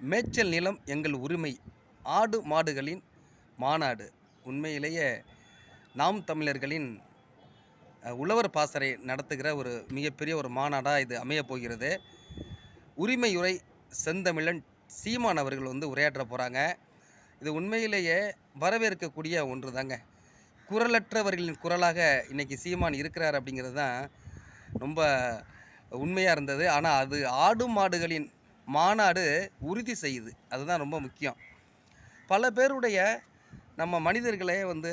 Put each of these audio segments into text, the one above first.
மேய்ச்சல் நிலம் எங்கள் உரிமை. ஆடு மாடுகளின் மாநாடு. உண்மையிலேயே நாம் தமிழர்களின் உழவர் பாசறை நடத்துகிற ஒரு மிகப்பெரிய ஒரு மாநாடாக இது அமையப் போகிறது. உரிமையுரை செந்தமிழன் சீமான் அவர்கள் வந்து உரையாற்ற போகிறாங்க இது உண்மையிலேயே வரவேற்கக்கூடிய ஒன்று தாங்க குரலற்றவர்களின் குரலாக இன்றைக்கி சீமான் இருக்கிறார் அப்படிங்கிறது தான் ரொம்ப உண்மையாக இருந்தது. ஆனால் அது ஆடு மாடுகளின் மாநாடு உறுதி செய்யுது. அதுதான் ரொம்ப முக்கியம். பல பேருடைய நம்ம மனிதர்களே வந்து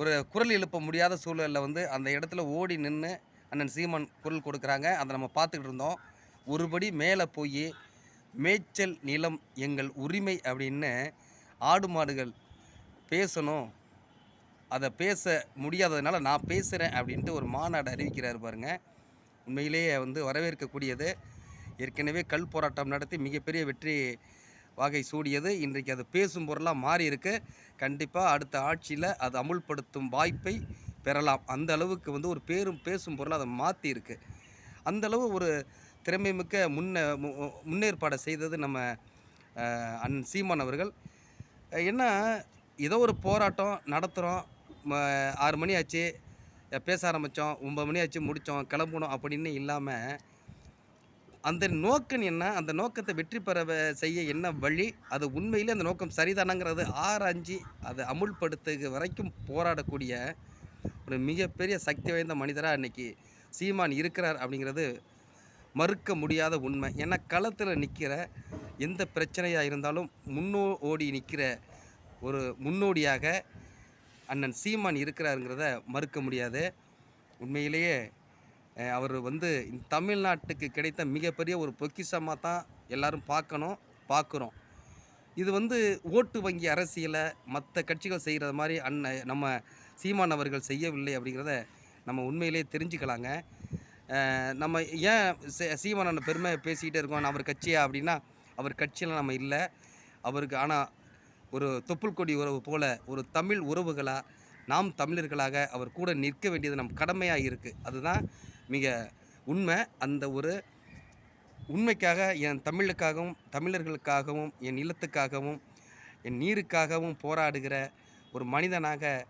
ஒரு குரல் எழுப்ப முடியாத சூழலில் வந்து அந்த இடத்துல ஓடி நின்று அண்ணன் சீமான் குரல் கொடுக்குறாங்க. அதை நம்ம பார்த்துக்கிட்டு இருந்தோம். ஒருபடி மேலே போய் மேய்ச்சல் நிலம் எங்கள் உரிமை அப்படின்னு ஆடு மாடுகள் பேசணும். அதை பேச முடியாததுனால நான் பேசுகிறேன் அப்படின்ட்டு ஒரு மாநாடு அறிவிக்கிறார் பாருங்கள் உண்மையிலேயே வந்து வரவேற்கக்கூடியது. ஏற்கனவே கல் போராட்டம் நடத்தி மிகப்பெரிய வெற்றி வாகை சூடியது. இன்றைக்கு அது பேசும் பொருளாக மாறி இருக்கு கண்டிப்பாக அடுத்த ஆட்சியில் அது அமுல்படுத்தும் வாய்ப்பை பெறலாம். அந்த அளவுக்கு வந்து ஒரு பேரும் பேசும் பொருளாக அதை மாற்றி இருக்கு அந்த அளவு ஒரு திறமை மிக்க முன்ன மு- முன்னேற்பாடை செய்தது நம்ம அன் சீமான் அவர்கள். என்ன ஏதோ ஒரு போராட்டம் நடத்துகிறோம். ஆறு மணி ஆச்சு பேச ஆரம்பித்தோம். ஒம்பது மணி ஆச்சு முடித்தோம் கிளம்பணும் அப்படின்னு இல்லாமல் அந்த நோக்கம் என்ன? அந்த நோக்கத்தை வெற்றி பெற செய்ய என்ன வழி? அது உண்மையிலே அந்த நோக்கம் சரிதானங்கிறது ஆராய்ஞ்சி அதை அமுல்படுத்து வரைக்கும் போராடக்கூடிய ஒரு மிகப்பெரிய சக்தி வாய்ந்த மனிதராக இன்றைக்கி சீமான் இருக்கிறார் அப்படிங்கிறது மறுக்க முடியாத உண்மை. ஏன்னா களத்தில் நிற்கிற எந்த பிரச்சனையாக இருந்தாலும் முன்னோ ஓடி நிற்கிற ஒரு முன்னோடியாக அண்ணன் சீமான் இருக்கிறாருங்கிறத மறுக்க முடியாது. உண்மையிலேயே அவர் வந்து தமிழ்நாட்டுக்கு கிடைத்த மிகப்பெரிய ஒரு பொக்கிஷமாக தான் எல்லாரும் பார்க்கணும் பார்க்குறோம். இது வந்து ஓட்டு வங்கி அரசியலை மற்ற கட்சிகள் செய்கிறது மாதிரி அண்ணன் நம்ம சீமான் அவர்கள் செய்யவில்லை அப்படிங்கிறத நம்ம உண்மையிலேயே தெரிஞ்சுக்கலாங்க. நம்ம ஏன் சீமான பெருமை பேசிக்கிட்டே இருக்கோம் அவர் கட்சியா அப்படின்னா அவர் கட்சியில் நம்ம இல்லை. அவருக்கு ஆனால் ஒரு தொப்புள் கொடி உறவு போல் ஒரு தமிழ் உறவுகளாக நாம் தமிழர்களாக அவர் கூட நிற்க வேண்டியது நம் கடமையாக இருக்குது அதுதான் மிக உண்மை. அந்த ஒரு உண்மைக்காக என் தமிழுக்காகவும் தமிழர்களுக்காகவும் என் நிலத்துக்காகவும் என் நீருக்காகவும் போராடுகிற ஒரு மனிதனாக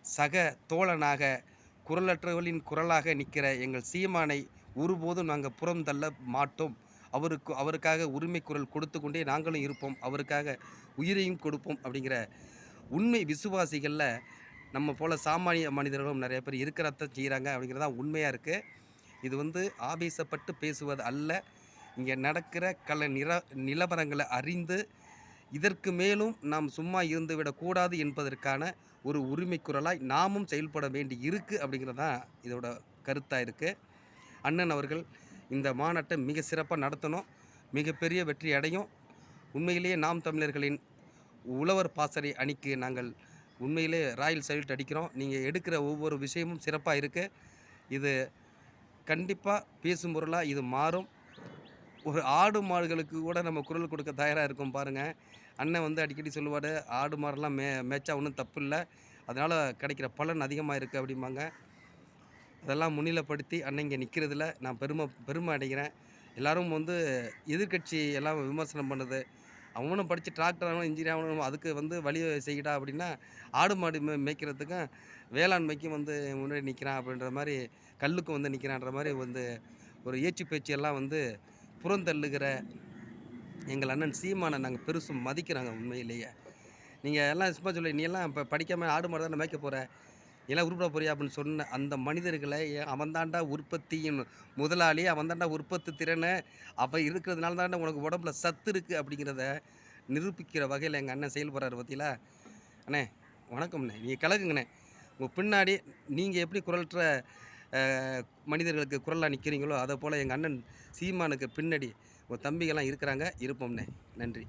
சக தோழனாக குரலற்றவர்களின் குரலாக நிற்கிற எங்கள் சீமானை ஒருபோதும் நாங்கள் புறம் தள்ள மாட்டோம். அவருக்கு அவருக்காக உரிமை குரல் கொடுத்து கொண்டே நாங்களும் இருப்போம். அவருக்காக உயிரையும் கொடுப்போம் அப்படிங்கிற உண்மை விசுவாசிகளில் நம்ம போல் சாமானிய மனிதர்களும் நிறைய பேர் இருக்கிறத செய்கிறாங்க அப்படிங்கிறதா உண்மையாக இருக்குது இது வந்து ஆவேசப்பட்டு பேசுவது அல்ல. இங்கே நடக்கிற கல நிற நிலவரங்களை அறிந்து இதற்கு மேலும் நாம் சும்மா இருந்து விடக்கூடாது என்பதற்கான ஒரு உரிமை குரலாய் நாமும் செயல்பட வேண்டி இருக்குது அப்படிங்கிறது தான் இதோட கருத்தாக இருக்குது அண்ணன் அவர்கள் இந்த மாநாட்டை மிக சிறப்பாக நடத்தணும். மிகப்பெரிய வெற்றி அடையும். உண்மையிலேயே நாம் தமிழர்களின் உழவர் பாசறை அணிக்கு நாங்கள் உண்மையிலே ராயல் சல்யூட் அடிக்கிறோம். நீங்கள் எடுக்கிற ஒவ்வொரு விஷயமும் சிறப்பாக இருக்குது இது கண்டிப்பாக பேசும் பொருளாக இது மாறும். ஒரு ஆடு மாடுகளுக்கு கூட நம்ம குரல் கொடுக்க தயாராக இருக்கும் பாருங்கள் அண்ணன் வந்து அடிக்கடி சொல்லுவார் ஆடு மாடெல்லாம் மே மேய்ச்சா ஒன்றும் தப்பு இல்லை. அதனால் கிடைக்கிற பலன் அதிகமாக இருக்குது அப்படிம்பாங்க. அதெல்லாம் முன்னிலைப்படுத்தி அண்ணன் இங்கே நிற்கிறதுல நான் பெருமை பெருமை அடைகிறேன். எல்லாரும் வந்து எதிர்க்கட்சி எல்லாம் விமர்சனம் பண்ணுது. அவனும் படித்து டிராக்டர் ஆகணும் இன்ஜினியர் ஆகணும் அதுக்கு வந்து வழி செய்கிட்டா அப்படின்னா ஆடு மாடு மே மேய்க்கிறதுக்கும் வேளாண்மைக்கும் வந்து முன்னாடி நிற்கிறான் அப்படின்ற மாதிரி கல்லுக்கும் வந்து நிற்கிறான்ற மாதிரி வந்து ஒரு ஏச்சு பேச்சு எல்லாம் வந்து புறந்தள்ளுகிற எங்கள் அண்ணன் சீமானை நாங்கள் பெருசும் மதிக்கிறாங்க உண்மையிலேயே. நீங்கள் எல்லாம் சும்மா சொல்லி நீ எல்லாம் இப்போ படிக்காமல் ஆடு மாடு தானே மேய்க்க போகிற எல்லாம் உருப்பிட போறியா அப்படின்னு சொன்ன அந்த மனிதர்களை ஏன் அவன்தாண்டா உற்பத்தியின் முதலாளி அவன்தாண்டா உற்பத்தி திறனை அவன் இருக்கிறதுனால தாண்டா உனக்கு உடம்புல சத்து இருக்குது அப்படிங்கிறத நிரூபிக்கிற வகையில் எங்கள் அண்ணன் செயல்படுறாரு பார்த்தீங்களா அண்ணே வணக்கம்ண்ணே. நீங்கள் கலக்குங்கண்ணே. உங்கள் பின்னாடி நீங்கள் எப்படி குரல்கிற மனிதர்களுக்கு குரலாக நிற்கிறீங்களோ அதை போல் எங்கள் அண்ணன் சீமானுக்கு பின்னாடி உங்கள் தம்பிகள்லாம் இருக்கிறாங்க. இருப்போம்ண்ணே. நன்றி.